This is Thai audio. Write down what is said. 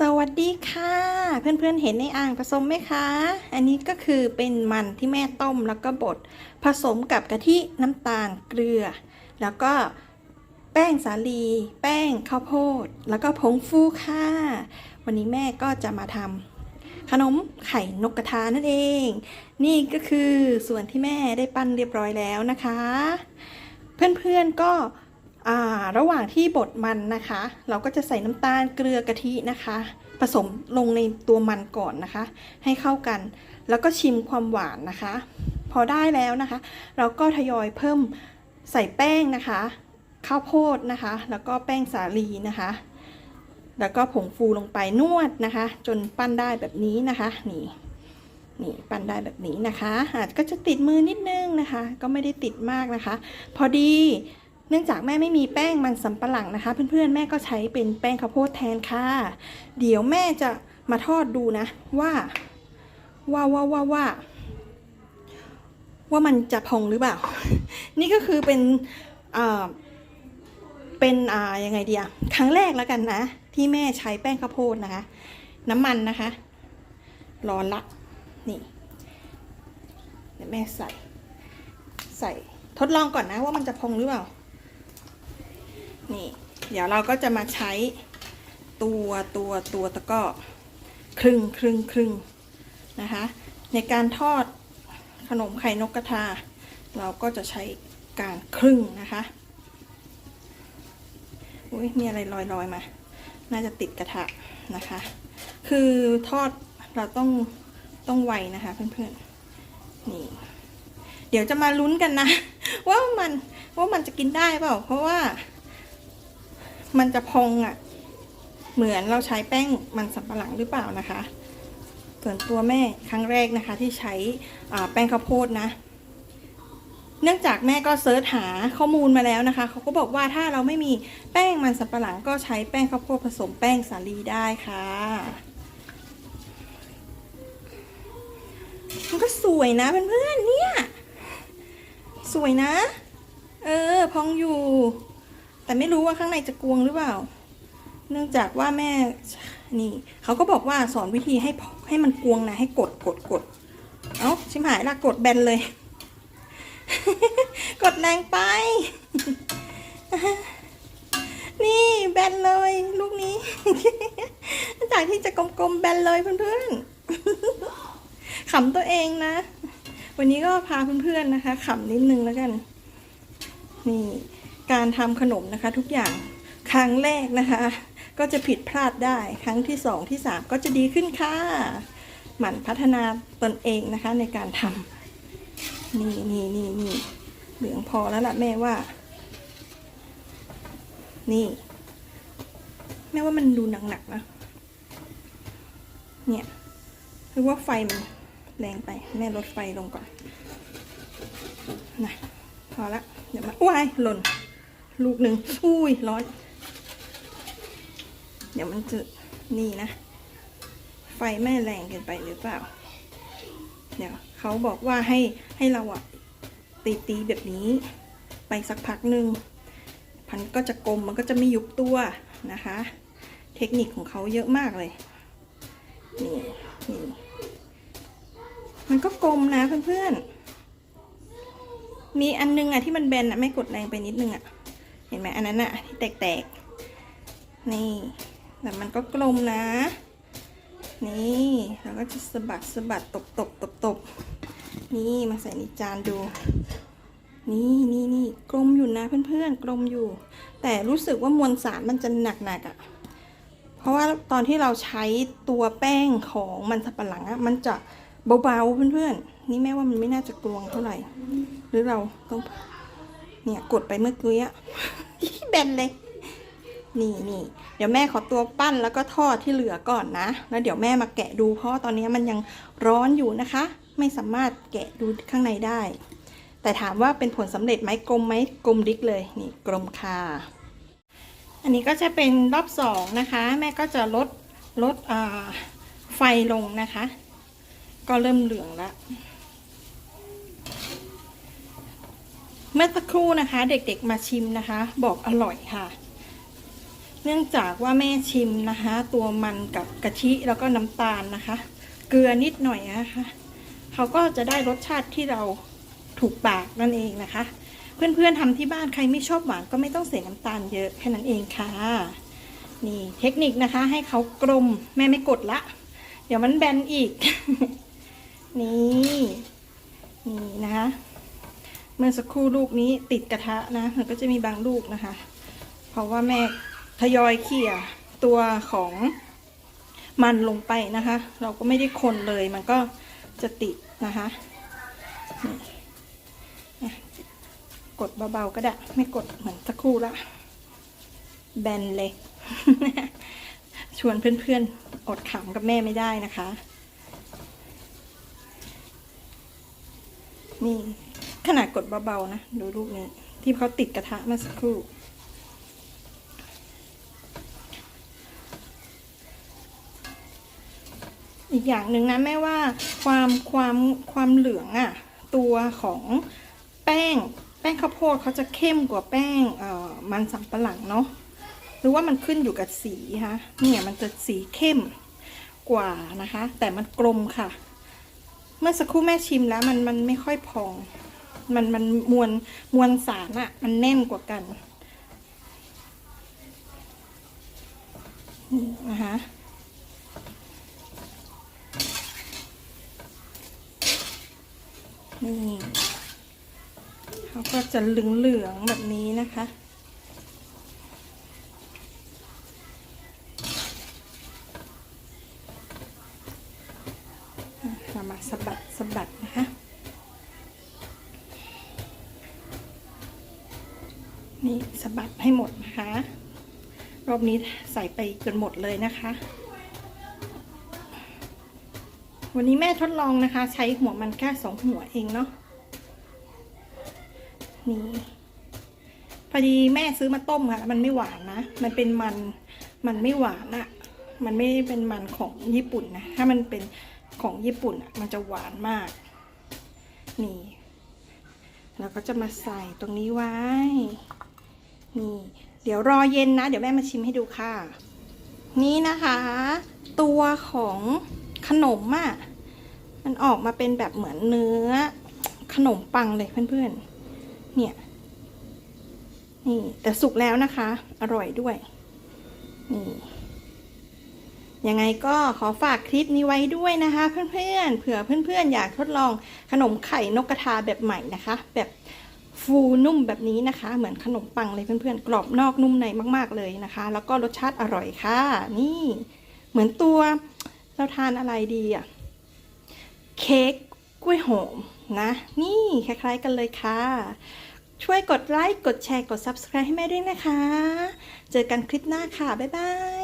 สวัสดีค่ะ เพื่อนๆเห็นในอ่างผสมไหมคะ อันนี้ก็คือเป็นมันที่แม่ต้มแล้วก็บดผสมกับกะทิน้ำตาลเกลือ แล้วก็แป้งสาลี แป้งข้าวโพด แล้วก็ผงฟูค่ะ วันนี้แม่ก็จะมาทำขนมไข่นกกระทานั่นเอง นี่ก็คือส่วนที่แม่ได้ปั้นเรียบร้อยแล้วนะคะ เพื่อนๆก็อ่า ระหว่างที่บดมันนะคะ เราก็จะใส่น้ำตาลเกลือกะทินะคะ ผสมลงในตัวมันก่อนนะคะ ให้เข้ากัน แล้วก็ชิมความหวานนะคะ พอได้แล้วนะคะ เราก็ทยอยเพิ่มใส่แป้งนะคะ ข้าวโพดนะคะ แล้วก็แป้งสาลีนะคะ แล้วก็ผงฟูลงไปนวดนะคะ จนปั้นได้แบบนี้นะคะนี่นี่ปั้นได้แบบนี้นะคะอาจก็จะติดมือนิดนึงนะคะ ก็ไม่ได้ติดมากนะคะ พอดี เนื่องจากแม่ไม่มีแป้งมันสำปะหลังนะคะ เพื่อนๆแม่ก็ใช้เป็นแป้งข้าวโพดแทนค่ะ เดี๋ยวแม่จะมาทอดดูนะว่าว่าว่าว่าว่าว่ามันจะพองหรือเปล่า นี่ก็คือเป็นอ่าเป็นอ่ายังไงเดียครั้งแรกแล้วกันนะ ที่แม่ใช้แป้งข้าวโพดนะคะ น้ำมันนะคะ ร้อนละ นี่เดี๋ยวแม่ใส่ ใส่ทดลองก่อนนะว่ามันจะพองหรือเปล่า นี่ เดี๋ยวเราก็จะมาใช้ตัวตัวตัวตะกร้อครึ่งครึ่งครึ่งนะคะ ในการทอดขนมไข่นกกระทา เราก็จะใช้การครึ่งนะคะอุ้ยมีอะไรลอยลอยๆมา น่าจะติดกระทะนะคะ คือทอดเราต้องต้องไวนะคะเพื่อนๆนี่เดี๋ยวจะมาลุ้นกันนะ ว่ามันว่ามันจะกินได้เปล่า เพราะว่า มันจะพองอะ่ะ เหมือนเราใช้แป้งมันสำปะหลังหรือเปล่านะคะ ส่วนตัวแม่ครั้งแรกนะคะที่ใช้แป้งข้าวโพดนะ เนื่องจากแม่ก็เซิร์ชหาข้อมูลมาแล้วนะคะ เขาก็บอกว่าถ้าเราไม่มีแป้งมันสำปะหลังก็ใช้แป้งข้าวโพดผสมแป้งสาลีได้ค่ะมันก็สวยนะเพื่อนๆเนี่ย สวยนะ เออ พองอยู่ แต่ไม่รู้ว่าข้างในจะกวงหรือเปล่า เนื่องจากว่าแม่นี่เขาก็บอกว่าสอนวิธีให้ให้มันกวงนะ ให้กดกดกดเอ้าชิมหายละกดแบนเลย กดแรงไป นี่แบนเลย ลูกนี้จากที่จะกลมๆแบนเลยเพื่อนๆขำตัวเองนะ วันนี้ก็พาเพื่อนๆนะคะขำนิดนึงแล้วกัน นี่ การทำขนมนะคะทุกอย่างครั้งแรกนะคะ ก็จะผิดพลาดได้ครั้งที่สองที่สามก็จะดีขึ้นค่ะหมั่นพัฒนาตนเองนะคะในการทำนี่นี่นี่นี่เหลืองพอแล้วล่ะแม่ว่า นี่แม่ว่ามันดูหนักๆนะเนี่ยหรือว่าไฟมันแรงไปแม่ลดไฟลงก่อนนะพอละเดี๋ยวมาว้ายหล่น ลูกหนึ่งอุ้ยร้อน เดี๋ยวมันจะนี่นะ ไฟแม่แรงเกินไปหรือเปล่า เดี๋ยวเขาบอกว่าให้ให้เราอะตีตีแบบนี้ ไปสักพักหนึ่งพันก็จะกลมมันก็จะไม่ยุบตัวนะคะ เทคนิคของเขาเยอะมากเลย นี่นี่มันก็กลมนะเพื่อนๆมีอันนึงอะที่มันแบนอะไม่กดแรงไปนิดนึงอะ ห็นไหมอันนั้นอะที่แตกๆ นี่แต่มันก็กลมนะ นี่เราก็จะสะบัดสะบัดตบตบตบตบนี่มาใส่ในจานดู นี่นี่นี่กลมอยู่นะเพื่อนๆกลมอยู่ แต่รู้สึกว่ามวลสารมันจะหนักๆอะ่ะเพราะว่าตอนที่เราใช้ตัวแป้งของมันสับปะหลังอะ่ะมันจะเบาๆเพื่อนๆนี่แม่ว่ามันไม่น่าจะกลวงเท่าไหร่ หรือเราต้อง เนี่ยกดไปเมื่อกี้อะแบนเลย นี่นี่เดี๋ยวแม่ขอตัวปั้นแล้วก็ทอดที่เหลือก่อนนะ แล้วเดี๋ยวแม่มาแกะดูเพราะตอนนี้มันยังร้อนอยู่นะคะ ไม่สามารถแกะดูข้างในได้ แต่ถามว่าเป็นผลสำเร็จไหมกลมไหมกลมดิกเลย นี่กลมค่ะอันนี้ก็จะเป็นรอบสองนะคะ แม่ก็จะลดลดไฟลงนะคะ ก็เริ่มเหลืองแล้ว เมื่อสักครู่นะคะ เด็กๆมาชิมนะคะ บอกอร่อยค่ะ เนื่องจากว่าแม่ชิมนะคะ ตัวมันกับกะทิแล้วก็น้ำตาลนะคะ เกลือนิดหน่อยนะคะเขาก็จะได้รสชาติที่เราถูกปากนั่นเองนะคะ เพื่อนๆทำที่บ้านใครไม่ชอบหวานก็ไม่ต้องใส่น้ำตาลเยอะแค่นั้นเองค่ะ นี่เทคนิคนะคะ ให้เขากลมแม่ไม่กดละ เดี๋ยวมันแบนอีก นี่ นี่นะคะ เมื่อสักครู่ลูกนี้ติดกระทะนะมันก็จะมีบางลูกนะคะ เพราะว่าแม่ทยอยเขี่ยตัวของมันลงไปนะคะ เราก็ไม่ได้คนเลยมันก็จะติดนะคะกดเบาๆก็ได้ ไม่กดเหมือนสักครู่ละแบนเลย ชวนเพื่อนๆ อดขำกับแม่ไม่ได้นะคะ นี่ ขนาดกดเบาๆนะ ดูรูปนี้ ที่เขาติดกระทะเมื่อสักครู่อีกอย่างหนึ่งนะแม่ว่าความความความเหลืองอะตัวของแป้งแป้งข้าวโพดเขาจะเข้มกว่าแป้งเอ่อมันสำปะหลังเนาะหรือว่ามันขึ้นอยู่กับสีฮะเนี่ยมันจะสีเข้มกว่านะคะ แต่มันกลมค่ะ เมื่อสักครู่แม่ชิมแล้วมันมันไม่ค่อยพอง มันมันมวลมวลสารอะมันแน่นกว่ากันนะคะนี่เขาก็จะเหลืองๆแบบนี้นะคะอะเรามาสะบัดสะบัดนะคะ นี่สะบัด ให้หมดนะคะ รอบนี้ใส่ไปจนหมดเลยนะคะ วันนี้แม่ทดลองนะคะ ใช้หัวมันแค่สองหัวเองเนาะนี่พอดีแม่ซื้อมาต้มค่ะ มันไม่หวานนะ มันเป็นมันมันไม่หวานอะมันไม่เป็นมันของญี่ปุ่นนะ ถ้ามันเป็นของญี่ปุ่นอะมันจะหวานมาก นี่เราก็จะมาใส่ตรงนี้ไว้ นี่ เดี๋ยวรอเย็นนะ เดี๋ยวแม่มาชิมให้ดูค่ะ นี่นะคะ ตัวของขนมอะ่ะมันออกมาเป็นแบบเหมือนเนื้อ ขนมปังเลยเพื่อนๆ เนี่ย นี่แต่สุกแล้วนะคะ อร่อยด้วย นี่ยังไงก็ขอฝากคลิปนี้ไว้ด้วยนะคะ เพื่อนๆ เผื่อเพื่อนๆ อยากทดลองขนมไข่นกกระทาแบบใหม่นะคะ แบบ ฟูนุ่มแบบนี้นะคะ เหมือนขนมปังเลยเพื่อนๆ กรอบนอกนุ่มในมาก ๆเลยนะคะ แล้วก็รสชาติอร่อยค่ะ นี่เหมือนตัวเราทานอะไรดีอะเค้กกล้วยหอมนะ นี่คล้ายๆกันเลยค่ะ ช่วยกดไลค์ กดแชร์ กด Subscribe ให้แม่ด้วยนะคะ เจอกันคลิปหน้าค่ะ บ๊ายบาย